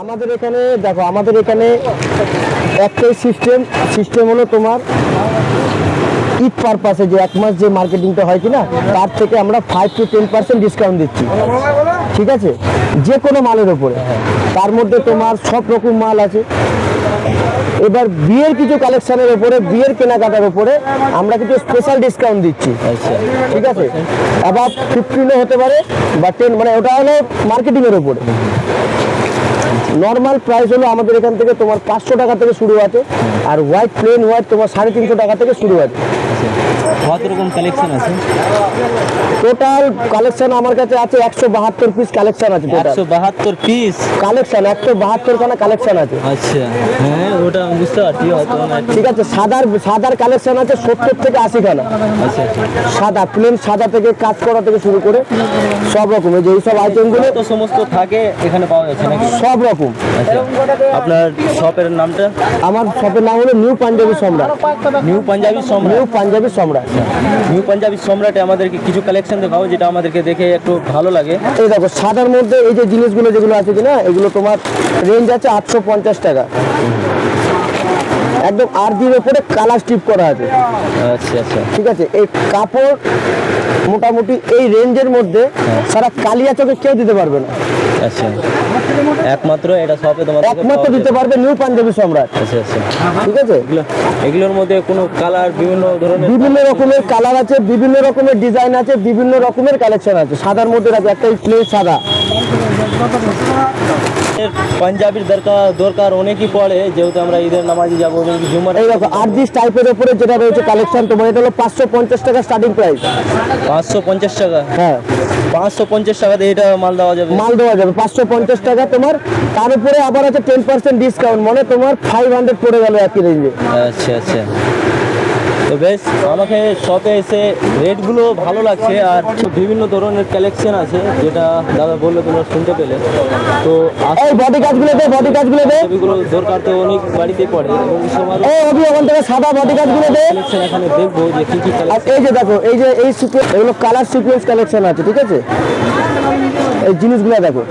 আমাদের এখানে, দেখো, আমাদের এখানে একটাই সিস্টেম সিস্টেম হলো তোমার ঈদ পারপাসে যে এক মাস যে মার্কেটিংটা হয় কিনা, তার থেকে আমরা five to ten percent discount দিচ্ছি। ঠিক আছে? যে কোনো মালের ওপরে তার মধ্যে তোমার সব রকম মাল আছে। এবার বিয়ের কিছু কালেকশনের উপরে, বিয়ের কেনাকাটার উপরে আমরা কিছু স্পেশাল ডিসকাউন্ট দিচ্ছি। ঠিক আছে? আবার ফিফটিনও হতে পারে বা টেন মানে ওটা হলো মার্কেটিংয়ের উপরে। নর্মাল প্রাইস হলো আমাদের এখান থেকে তোমার পাঁচশো টাকা থেকে শুরু আছে। আর হোয়াইট প্লেন হোয়াইট তোমার সাড়ে তিনশো টাকা থেকে শুরু আছে। কত রকম কালেকশন আছে? টোটাল কালেকশন আমার কাছে আছে একশো বাহাত্তর পিস কালেকশন আছে একশো বাহাত্তর পিস কালেকশন একশো বাহাত্তর খানা কালেকশন আছে। আচ্ছা হ্যাঁ ওটা বুঝতে পারছি ঠিক আছে সাদার সাদার কালেকশন আছে সত্তর থেকে আশি খানা। আচ্ছা আচ্ছা। সাদা প্লেন সাদা থেকে কাজ করা থেকে শুরু করে সব রকমের যে এইসব আইটেমগুলো তো সমস্ত থাকে এখানে পাওয়া যাচ্ছে নাকি? সব রকম। আচ্ছা আপনার শপের নামটা? আমার শপের নাম হলো নিউ পাঞ্জাবি সম্রাট নিউ পাঞ্জাবি সম্রাট নিউ পাঞ্জাবি সম্রাট নিউ পাঞ্জাবি সম্রাটে আমাদেরকে কিছু কালেকশন দেখাও, যেটা আমাদেরকে দেখে একটু ভালো লাগে। এই দেখো, সাদার মধ্যে এই যে জিনিসগুলো যেগুলো আছে কিনা, এগুলো তোমার রেঞ্জ আছে আটশো পঞ্চাশ টাকা। একদম আরজির ওপরে কালার স্টিপ করা আছে। আচ্ছা আচ্ছা। ঠিক আছে? এই কাপড় মোটামুটি এই রেঞ্জের মধ্যে সারা কালিয়া চোখে কেউ দিতে পারবে না। আচ্ছা। একমাত্র এটা শপে তোমার একমাত্র দিতে পারবে নিউ পাঞ্জাবি সম্রাট। আচ্ছা আচ্ছা। ঠিক আছে? এগুলো এগুলোর মধ্যে কোনো কালার বিভিন্ন ধরনের বিভিন্ন রকমের কালার আছে বিভিন্ন রকমের ডিজাইন আছে বিভিন্ন রকমের কালেকশন আছে। সাদার মধ্যে আছে একটা প্লেন সাদা। পাঞ্জাবির দরকার দরকার অনেকই পড়ে যেহেতু আমরা ঈদের নামাজে যাব। এবং এই দেখো দিস টাইপের উপরে যেটা রয়েছে কালেকশন তোমার এটা হলো পাঁচশো পঞ্চাশ টাকা স্টার্টিং প্রাইস পাঁচশো পঞ্চাশ টাকা? হ্যাঁ। পাঁচশো পঞ্চাশ টাকাতে এটা মাল দেওয়া যাবে? মাল দেওয়া যাবে পাঁচশো পঞ্চাশ টাকা তোমার। তার উপরে আবার আছে টেন পার্সেন্ট ডিসকাউন্ট মানে তোমার ফাইভ হান্ড্রেড পড়ে গেল একই রেঞ্জে আচ্ছা আচ্ছা। বেশ আমাকে শপে এসে রেটগুলো ভালো লাগছে আর বিভিন্ন ধরনের কালেকশন আছে যেটা দাদা বলল তোমরা শুনতে পেলে। তো এই বডি কাজগুলো দে বডি কাজগুলো দে ছবিগুলো দরকার তো অনেক বাড়িতেই পড়ে এবং সবার এই অভি ওখান থেকে সাদা বডি কাজগুলো দে কালেকশন এখানে দেখব যে কি কি কালেকশন এই যে দেখো এই যে এই সিকুয়েন্স এগুলো কালার সিকুয়েন্স কালেকশন আছে ঠিক আছে? এই জিনিসগুলো দেখো।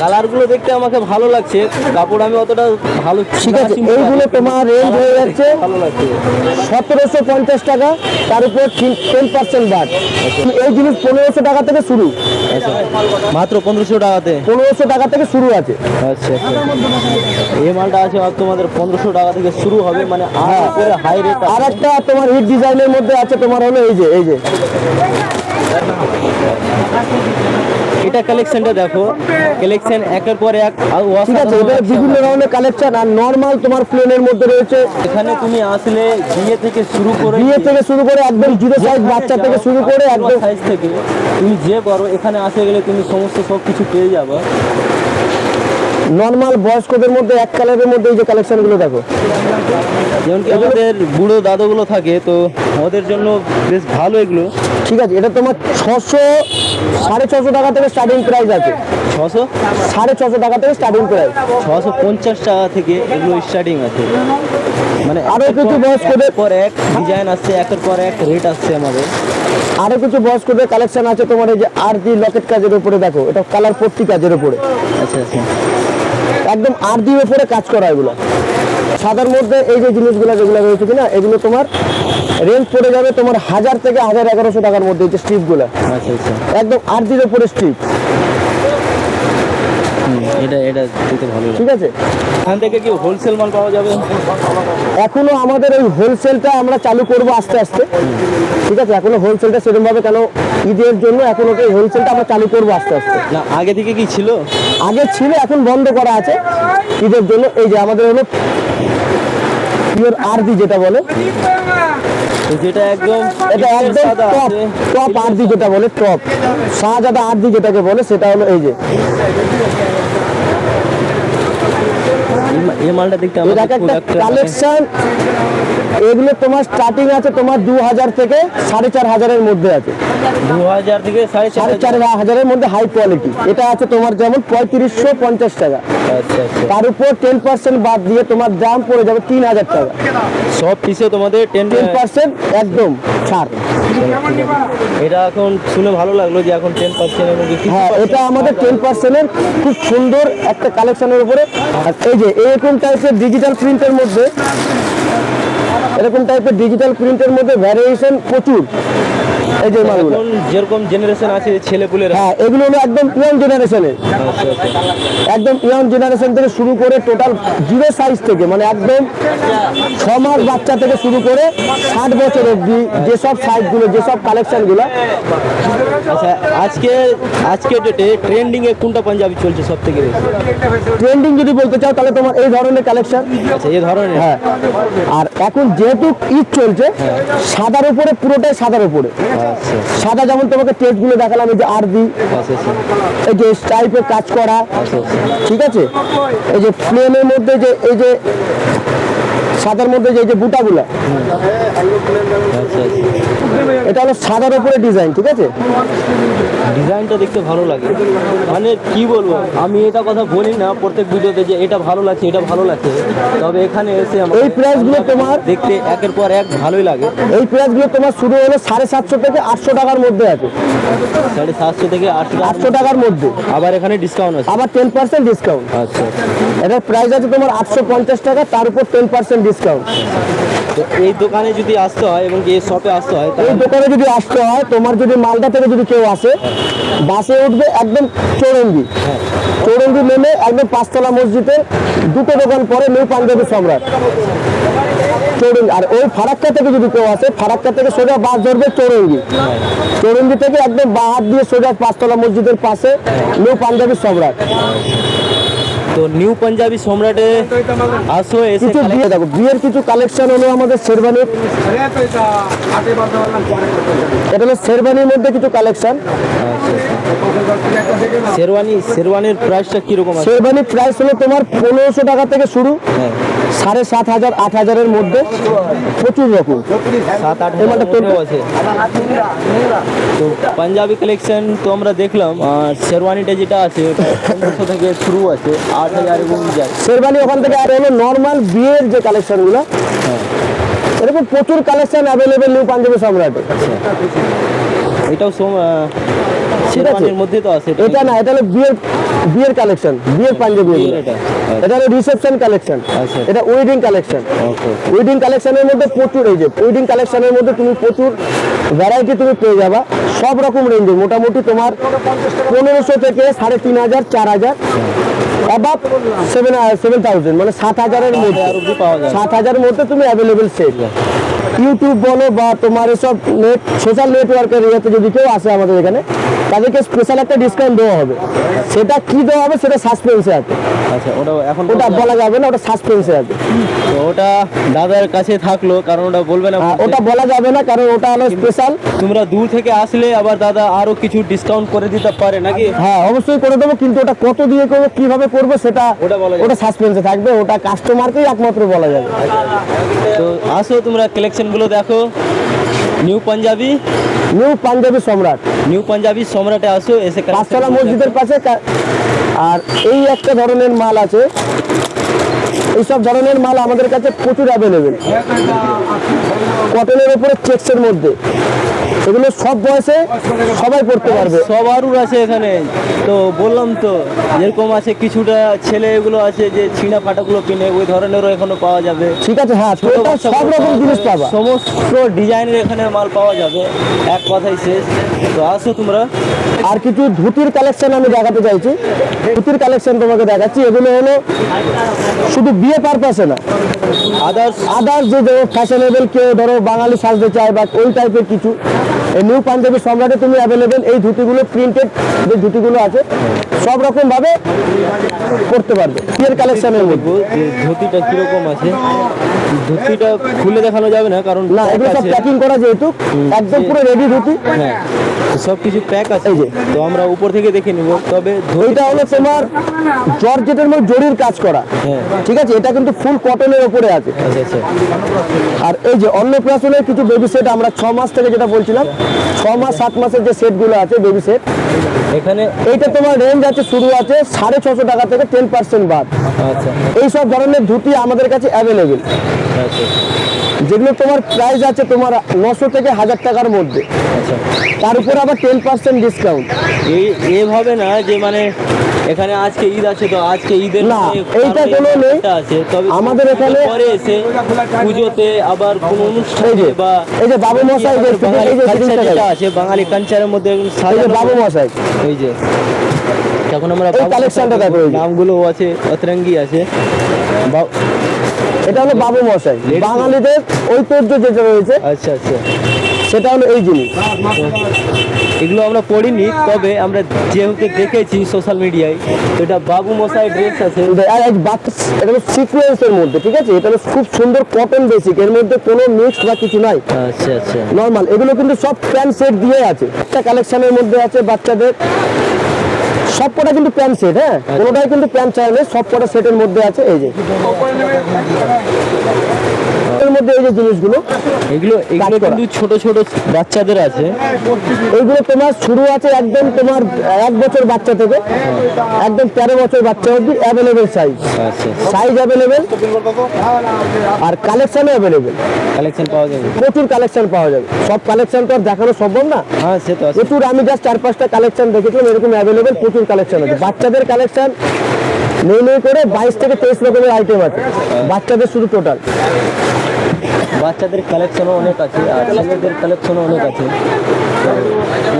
কালারগুলো দেখতে আমাকে ভালো লাগছে কাপড় আমি অতটা ভালো ঠিক আছে এইগুলো তোমার রেঞ্জ হয়ে যাচ্ছে ভালো লাগছে। সতেরোশো পঞ্চাশ টাকা তার উপর টেন পার্সেন্ট বাদ এই জিনিস পনেরোশো টাকা থেকে শুরু। আচ্ছা মাত্র পনেরোশো টাকাতে? পনেরোশো টাকা থেকে শুরু আছে। আচ্ছা আচ্ছা। এই মালটা আছে তোমাদের পনেরোশো টাকা থেকে শুরু হবে মানে আর হাই রেট আর একটা তোমার হিট ডিজাইনের মধ্যে আছে তোমার হলো এই যে এই যে। এটা কালেকশনটা দেখো। কালেকশন একের পর এক আর ঠিক আছে এবারে বিভিন্ন ধরনের কালেকশন আর নর্মাল তোমার প্লেনের মধ্যে রয়েছে। এখানে তুমি আসলে বিয়ে থেকে শুরু করে বিয়ে থেকে শুরু করে একদম জিরো সাইজ বাচ্চা থেকে শুরু করে একদম সাইজ থেকে তুমি যে করো এখানে আসে গেলে তুমি সমস্ত সব কিছু পেয়ে যাবে। নর্মাল বয়স্কদের মধ্যে এক কালারের মধ্যে এই যে কালেকশনগুলো দেখো। যেমন কি আমাদের বুড়ো দাদুগুলো থাকে তো ওদের জন্য বেশ ভালো এগুলো। ঠিক আছে এটা তোমার ছশো সাড়ে ছশো টাকা থেকে স্টার্টিং প্রাইস আছে। ছশো? সাড়ে ছশো টাকা থেকে স্টার্টিং প্রাইস ছশো পঞ্চাশ টাকা থেকে এগুলো স্টার্টিং আছে। মানে আরও কিছু বয়স্কদের পর এক ডিজাইন আসছে একের পর এক রেট আসছে আমাদের। আরও কিছু বয়স্কদের কালেকশন আছে তোমার এই যে আর জি লকেট কাজের উপরে দেখো এটা কালার পট্টি কাজের উপরে। আচ্ছা আচ্ছা। একদম আর দিয়ে উপরে কাজ করা এগুলো। সাদার মধ্যে এই যে জিনিসগুলো যেগুলো রয়েছে কিনা এগুলো তোমার রেঞ্জ পড়ে যাবে তোমার হাজার থেকে হাজার এগারোশো টাকার মধ্যে এই যে স্ট্রিপগুলো আচ্ছা আচ্ছা। একদম আর দির উপরে স্ট্রিপ এটা এটা দিতে ভালো ঠিক আছে। এখান থেকে কি হোলসেল মাল পাওয়া যাবে? এখনও আমাদের ওই হোলসেলটা আমরা চালু করব আস্তে আস্তে। ঠিক আছে এখনও হোলসেলটা সেরকম ভাবে কেন ঈদের জন্য এখন ওকে হোলসেলটা আমরা চালু করব আস্তে আস্তে। না আগে থেকে কি ছিল? আগে ছিল এখন বন্ধ করা আছে ঈদের জন্য। এই যে আমাদের হলো পিওর আরদি যেটা বলে। যেটা একদম এটা একদম টপ। টপ আরদি যেটা বলে টপ শাহজাদা আরদি যেটাকে বলে সেটা হলো এই যে। এই মালটা দেখতে একটা একটা কালেকশন এগুলো তোমার স্টার্টিং আছে তোমার দু হাজার থেকে সাড়ে চার হাজারের মধ্যে আছে। দু হাজার থেকে সাড়ে চার হাজারের মধ্যে হাই কোয়ালিটি এটা আছে তোমার যেমন পঁয়ত্রিশশো পঞ্চাশ টাকা। আচ্ছা আচ্ছা। তার উপর টেন পার্সেন্ট বাদ দিয়ে তোমার দাম পড়ে যাবে তিন হাজার টাকা। সব পিসে তোমাদের টেন পার্সেন্ট একদম ছাড়। এটা এখন শুনে ভালো লাগল যে এখন টেন পার্সেন্টের মধ্যে হ্যাঁ এটা আমাদের টেন পার্সেন্টের খুব সুন্দর একটা কালেকশনের উপরে। আর এই যে এরকম টাইপের ডিজিটাল প্রিন্টের মধ্যে এরকম টাইপের ডিজিটাল প্রিন্টের মধ্যে ভ্যারিয়েশন প্রচুর। এই যে মালগুলো। যেরকম জেনারেশন আছে ছেলে পুলের হ্যাঁ এগুলো হলো একদম ইয়াং জেনারেশনের আচ্ছা আচ্ছা। একদম ইয়াং জেনারেশন থেকে শুরু করে টোটাল জিরো সাইজ থেকে মানে একদম ছ মাস বাচ্চা থেকে শুরু করে ষাট বছর অবধি যেসব সাইজগুলো যেসব কালেকশনগুলো আচ্ছা আজকে আজকে ডেটে ট্রেন্ডিং এ কোনটা পাঞ্জাবি চলছে সব থেকে বেশি? ট্রেন্ডিং যদি বলতে চাও তাহলে তোমার এই ধরনের কালেকশন আচ্ছা এই ধরনের? হ্যাঁ। আর এখন যেহেতু ঈদ চলছে সাদার উপরে পুরোটাই সাদার উপরে। সাদা যেমন তোমাকে টেস্টগুলো দেখালাম এই যে আরবি আচ্ছা আচ্ছা। এই যে টাইপের কাজ করা ঠিক আছে? এই যে প্লেনের মধ্যে যে এই যে সাদার মধ্যে যে বুটাগুলা। এটা হলো সাদার উপরে ডিজাইন ঠিক আছে? ডিজাইনটা দেখতে ভালো লাগে। মানে কি বলব আমি এটা কথা বলি না প্রত্যেক ভিডিওতে যে এটা ভালো লাগছে এটা ভালো লাগছে। তবে এখানে এসে আমার এই প্রাইসগুলো তোমার দেখতে একের পর এক ভালোই লাগে। এই প্রাইসগুলো তোমার শুরু হলো সাড়ে সাতশো থেকে আটশো টাকার মধ্যে আছে। সাড়ে সাতশো থেকে আটশো আটশো টাকার মধ্যে। আবার এখানে ডিসকাউন্ট আছে। আবার টেন পার্সেন্ট ডিসকাউন্ট আচ্ছা। এটার প্রাইস আছে তোমার আটশো পঞ্চাশ টাকা তার উপর টেন পার্সেন্ট ডিসকাউন্ট তো এই দোকানে যদি আসতে হয় এবং এই শপে আসতে হয় এই দোকানে যদি আসতে হয় তোমার যদি মালদা থেকে যদি কেউ আসে বাসে উঠবে একদম চৌরঙ্গি। চৌরঙ্গি নেমে একদম পাঁচতলা মসজিদে দুটো দোকান পরে নিউ পাঞ্জাবি সম্রাট। চৌরঙ্গি। আর ওই ফারাক্কা থেকে যদি কেউ আসে ফারাক্কা থেকে সোজা বাস ধরবে চৌরঙ্গি। চৌরঙ্গি থেকে একদম বাঁ হাত দিয়ে সোজা পাঁচতলা মসজিদের পাশে নিউ পাঞ্জাবি সম্রাট। তো নিউ পাঞ্জাবি সম্রাটে আসো এসে কিছু বিয়ে দেখো বিয়ের কিছু কালেকশন হলো আমাদের শেরবানির। এটা হলো শেরবানির মধ্যে কিছু কালেকশন শেরওয়ানি শেরওয়ানির প্রাইসটা কীরকম আছে? শেরবানি প্রাইস হলো তোমার পনেরোশো টাকা থেকে শুরু হ্যাঁ। সাড়ে সাত হাজার আট হাজারের মধ্যে প্রচুর রকম। সাত আট হাজার আছে। তো পাঞ্জাবি কালেকশন তো আমরা দেখলাম আর শেরওয়ানিটা যেটা আছে পনেরোশো থেকে শুরু আছে আট হাজার এবং যায় শেরবানি ওখান থেকে আর হলো নর্মাল বিয়ের যে কালেকশনগুলো এরকম প্রচুর কালেকশন অ্যাভেলেবেল নিউ পাঞ্জাবি সম্রাটে। এটাও সোম- শেরওয়ানির মধ্যে তো আছে এটা না এটা হলো বিয়ের বিয়ের কালেকশন বিয়ের পাঞ্জাবি এটা এটা হলো রিসেপশন কালেকশন আচ্ছা। এটা ওয়েডিং কালেকশন ওয়েডিং কালেকশনের মধ্যে প্রচুর এই যে ওয়েডিং কালেকশনের মধ্যে তুমি প্রচুর ভ্যারাইটি তুমি পেয়ে যাবা। সব রকম রেঞ্জে মোটামুটি তোমার পনেরোশো থেকে সাড়ে তিন হাজার চার হাজার অ্যাবাভ সেভেন সেভেন থাউজেন্ড মানে সাত হাজারের মধ্যে। সাত হাজারের মধ্যে তুমি অ্যাভেলেবেল সেট ইউটিউব বলো বা তোমার এসব নেট সোশ্যাল নেটওয়ার্কের ইয়েতে যদি কেউ আসে আমাদের এখানে তাদেরকে স্পেশাল একটা ডিসকাউন্ট দেওয়া হবে। সেটা কি দেওয়া হবে? সেটা সাসপেন্সে আছে। আচ্ছা ওটা এখন ওটা বলা যাবে। না ওটা সাসপেন্সে আছে। তো ওটা দাদার কাছে থাকল কারণ ওটা বলবে না ওটা বলা যাবে না কারণ ওটা হলো স্পেশাল তোমরা দূর থেকে আসলে আবার দাদা আরও কিছু ডিসকাউন্ট করে দিতে পারে নাকি? হ্যাঁ অবশ্যই করে দেবো কিন্তু ওটা কত দিয়ে করব কীভাবে করব সেটা ওটা বলা ওটা সাসপেন্সে থাকবে ওটা কাস্টমারকেই একমাত্র বলা যাবে। তো আসো তোমরা কালেকশন গুলো দেখো। নিউ পাঞ্জাবি। নিউ পাঞ্জাবি সম্রাট। নিউ পাঞ্জাবি সম্রাটে আসো এসে পাঁচতলা মসজিদের পাশে আর এই একটা ধরনের মাল আছে। এইসব ধরনের মাল আমাদের কাছে প্রচুর অ্যাভেলেবেল কটনের উপরে চেক্সের মধ্যে। এগুলো সব বয়সে সবাই পড়তে পারবে। দেখো। সবারও আছে এখানে। তো বললাম তো যেরকম আছে কিছুটা ছেলে এগুলো আছে যে ছিঁড়া ফাটাগুলো কিনে ওই ধরনেরও এখনও পাওয়া যাবে। ঠিক আছে হ্যাঁ সব রকম জিনিস পাবা। সমস্ত ডিজাইনের এখানে মাল পাওয়া যাবে। এক কথাই শেষ। তো আসো তোমরা। আর কিছু ধুতির কালেকশন আমি দেখাতে চাইছি। ধুতির কালেকশন তোমাকে দেখাচ্ছি। এগুলো হলো শুধু বিয়ে পারপাসে না। আদার্স আদার্স যে ধরো ফ্যাশনেবল কেউ ধরো বাঙালি সাজতে চায় বা ওই টাইপের কিছু এই নিউ পাঞ্জাবি সম্রাটে তুমি অ্যাভেলেবেল এই ধুতিগুলো প্রিন্টেড যে ধুতিগুলো আছে সব রকম ভাবে করতে পারবে বিয়ের কালেকশনের মধ্যে। যে ধুতিটা কীরকম আছে ধুতিটা খুলে দেখানো যাবে না কারণ না এগুলো সব প্যাকিং করা যেহেতু একদম পুরো রেডি ধুতি। হ্যাঁ সব কিছু প্যাক আছে যে। তো আমরা উপর থেকে দেখে নিব তবে ধুতি- এইটা হলো তোমার জর্জেটের মধ্যে জরির কাজ করা হ্যাঁ। ঠিক আছে? এটা কিন্তু ফুল কটনের উপরে আছে। আচ্ছা আর এই যে অন্নপ্রাশনের কিছু বেবি সেট আমরা ছ মাস থেকে যেটা বলছিলাম ছ মাস সাত মাসের যে সেটগুলো আছে বেবি সেট এখানে এইটা তোমার রেঞ্জ আছে শুরু আছে সাড়ে ছশো টাকা থেকে টেন পার্সেন্ট বাদ। আচ্ছা। এই সব ধরনের ধুতি আমাদের কাছে অ্যাভেলেবেল আচ্ছা। যেগুলো তোমার প্রাইস আছে তোমার নশো থেকে হাজার টাকার মধ্যে। আচ্ছা। তার উপর আবার টেন পার্সেন্ট ডিসকাউন্ট এই এভাবে না যে মানে এখানে আজকে ঈদ আছে তো আজকে ঈদের না, এইটা কোনো নেই। আছে। তবে আমাদের এখানে- পরে এসে পুজোতে আবার কোনো অনুষ্ঠানে বা এই যে বাবু মশাই যে এই। আছে বাঙালি কালচারের মধ্যে একদম এই যে বাবু মশাই। এই যে। যখন আমরা এই কালেকশনটা দেখো নামগুলো আছে অতরঙ্গি আছে। এটা হলো বাবু মশাই। বাঙালিদের ঐতিহ্য যেটা রয়েছে আচ্ছা আচ্ছা। সেটা হলো এই জিনিস। এগুলো আমরা পড়িনি তবে আমরা যেহেতু দেখেছি সোশ্যাল মিডিয়ায় তো এটা বাবু মশাই ড্রেস আছে। আর এক এটা হলো সিকোয়েন্সের মধ্যে ঠিক আছে? এটা হলো খুব সুন্দর কটন বেসিক এর মধ্যে কোনো মিক্স বা কিছু নাই। আচ্ছা আচ্ছা। নর্মাল এগুলো কিন্তু সব প্যান্ট সেট দিয়ে আছে। একটা কালেকশনের মধ্যে আছে বাচ্চাদের। সব কটা কিন্তু প্যান্ট সেট হ্যাঁ? কোনোটাই কিন্তু প্যান্ট চাই নেই সব কটা সেটের মধ্যে আছে এই যে। এর মধ্যে এই যে জিনিসগুলো এগুলো এগুলো। কিন্তু ছোট ছোট বাচ্চাদের আছে। এইগুলো তোমার শুরু আছে একদম তোমার এক বছর বাচ্চা থেকে একদম তেরো বছর বাচ্চা অবধি অ্যাভেলেবেল সাইজ আচ্ছা। সাইজ অ্যাভেলেবেল আর কালেকশনও অ্যাভেলেবেল কালেকশন পাওয়া যাবে। প্রচুর কালেকশন পাওয়া যাবে। সব কালেকশন তো আর দেখানো সম্ভব না। হ্যাঁ সে তো আছে। প্রচুর আমি জাস্ট চার পাঁচটা কালেকশন দেখেছিলাম এরকম অ্যাভেলেবেল প্রচুর কালেকশন আছে। বাচ্চাদের কালেকশন নেই নেই করে বাইশ থেকে তেইশ রকমের আইটেম আছে। বাচ্চাদের শুধু টোটাল বাচ্চাদের কালেকশনও অনেক আছে আর ছেলেদের কালেকশনও অনেক আছে।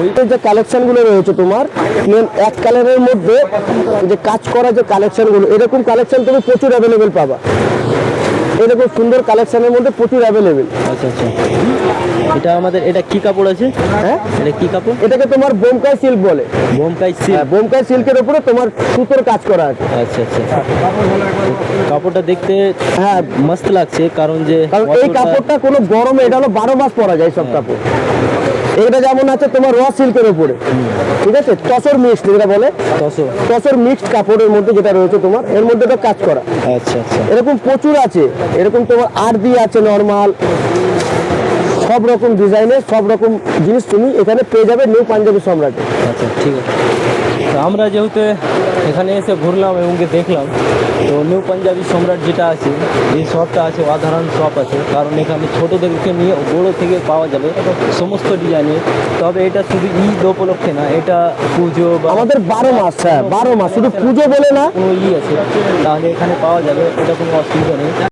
ওই যে কালেকশনগুলো রয়েছে তোমার প্লেন এক কালারের মধ্যে যে কাজ করা যে কালেকশনগুলো এরকম কালেকশন তুমি প্রচুর অ্যাভেলেবেল পাবা। এরকম সুন্দর কালেকশনের মধ্যে প্রচুর অ্যাভেলেবেল আচ্ছা আচ্ছা। এটা আমাদের এটা কি কাপড় আছে? হ্যাঁ? এটা কি কাপড়? এটাকে তোমার বোমকাই সিল্ক বলে। বোমকাই হ্যাঁ সিল্ক বোমকাই সিল্কের উপরে তোমার সুতোর কাজ করা আছে। আচ্ছা আচ্ছা। কাপড়টা দেখতে হ্যাঁ। মস্ত লাগছে কারণ যে কারণ এই কাপড়টা কোনো গরমে এটা হলো বারো মাস পরা যায় সব কাপড়। এটা যেমন আছে তোমার র সিল্কের উপরে। ঠিক আছে? টসর মিক্সড যেটা বলে। টসের টসর মিক্সড কাপড়ের মধ্যে যেটা রয়েছে তোমার এর মধ্যে তো কাজ করা। আচ্ছা আচ্ছা। এরকম প্রচুর আছে। এরকম তোমার আর দিয়ে আছে নর্মাল সব রকম ডিজাইনের সব রকম জিনিস তুমি এখানে পেয়ে যাবে নিউ পাঞ্জাবি সম্রাটে। আচ্ছা ঠিক আছে। তো আমরা যেহেতু এখানে এসে ঘুরলাম এবং দেখলাম তো নিউ পাঞ্জাবি সম্রাট যেটা আছে এই শপটা আছে অসাধারণ শপ আছে কারণ এখানে ছোটো থেকে নিয়ে বড়ো থেকে পাওয়া যাবে সমস্ত ডিজাইনের তবে এটা শুধু ঈদ উপলক্ষে না এটা পুজো বা আমাদের বারো মাস হ্যাঁ বারো মাস শুধু পুজো বলে না। কোনো ই আছে তাহলে এখানে পাওয়া যাবে এটা কোনো অসুবিধা নেই।